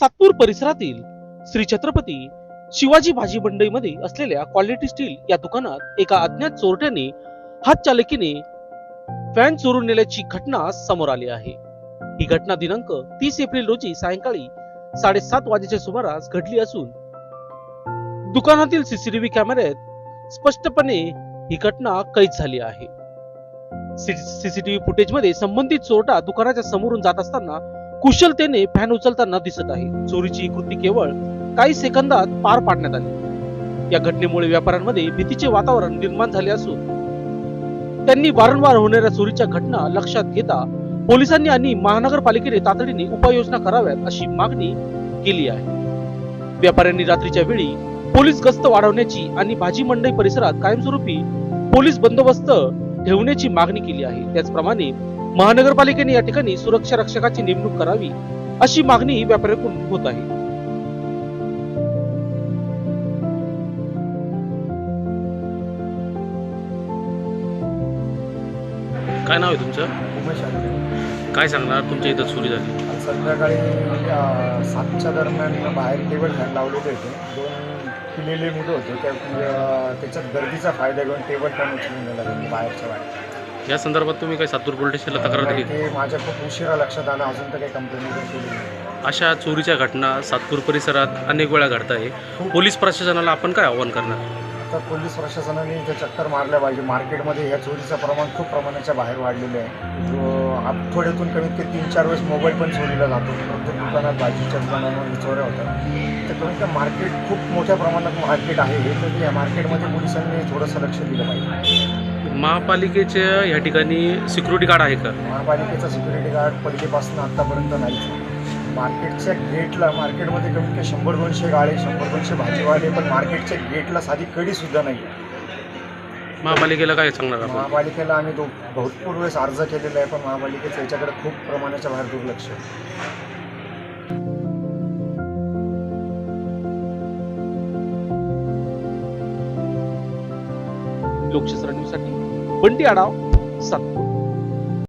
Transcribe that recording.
सातपूर परिसरातील श्री छत्रपती शिवाजी भाजी मंडईमध्ये असलेल्या क्वालिटी स्टील या दुकानात एका अज्ञात चोरट्याने हात चालकीने फॅन चोरून नेल्याची घटना समोर आली आहे. ही घटना दिनांक तीस एप्रिल रोजी सायंकाळी साडेसात वाजेच्या सुमारास घडली असून दुकानातील सीसीटीव्ही कॅमेऱ्यात स्पष्टपणे ही घटना कैद झाली आहे. सीसीटीव्ही फुटेजमध्ये संबंधित चोरटा दुकानाच्या समोरून जात असताना कुशलतेने फॅन उचलताना दिसत आहे. चोरीची कृती केवळ काही सेकंदात पार पाडण्यात आली. या घटनेमुळे व्यापाऱ्यांमध्ये भीतीचे वातावरण निर्माण झाले असून त्यांनी वारंवार होणाऱ्या चोरीच्या घटना लक्षात घेता पोलिसांनी आणि महानगरपालिकेने तातडीने उपाययोजना कराव्यात अशी मागणी केली आहे. व्यापाऱ्यांनी रात्रीच्या वेळी पोलीस गस्त वाढवण्याची आणि भाजी मंडई परिसरात कायमस्वरूपी पोलीस बंदोबस्त ठेवण्याची मागणी केली आहे. त्याचप्रमाणे महानगरपालिकेने या ठिकाणी सुरक्षा रक्षकाची नेमणूक करावी अशी मागणी व्यापाऱ्यांकडून होत आहे. काय नाव आहे तुमचं? उमेश काय सांगणार? तुमच्या इथं चोरी झाली. आज संध्याकाळी अ, सातच्या दरम्यान बाहेर टेबल फॅन लावलेले होते. दोन पिलेले मुलं होते. त्या अ, त्याच्यात गर्दीचा फायदा घेऊन टेबल फॅन उचलून गेला त्यांनी बाहेरच्या बाहेर. या संदर्भात तुम्ही काय सातूर पोलीस स्टेशनला तक्रार दिली? ते माझ्या खूप उशिरा लक्षात आलं. अजून तर काही कंप्लेंट वगैरे केली नाही. अशा चोरीच्या घटना सातपूर परिसरात अनेक वेळा घडत आहे पोलीस प्रशासनाला आपण काय आव्हान करणार? आता पोलीस प्रशासनाने इथे चक्कर मारल्या पाहिजे. मार्केटमध्ये ह्या चोरीचं प्रमाण खूप प्रमाणाच्या बाहेर वाढलेलं आहे. आठवड्यातून कमीत कमी तीन चार वेळेस मोबाईल पण चोरीला जातो. प्रत्येक दुकानात भाजीच्या दुकानांवर चोऱ्या होतात. तर कमीत कमी मार्केट खूप मोठ्या प्रमाणात मार्केट आहे. हे तर या मार्केटमध्ये पोलिसांनी थोडंसं लक्ष दिलं पाहिजे. महापालिकेच्या या ठिकाणी सिक्युरिटी गार्ड आहे का? महापालिकेचा सिक्युरिटी गार्ड पहिलेपासून आत्तापर्यंत नाहीच मार्केटच्या गेटला मार्केटमध्ये कमीत कमी शंभर दोनशे गाळे शंभर दोनशे भाजीवाले पण मार्केटच्या गेटला साधी कडीसुद्धा नाही आहे महापालिकेला काय सांगणार आपण? महापालिकेला आम्ही दो भरपूर वेळेस अर्ज केलेला आहे पण महापालिकेचं याच्याकडे खूप प्रमाणाच्या बाहेर दुर्लक्ष आहे. लोकशास्त्र न्यूजसाठी बंटी आडाव सातपूर.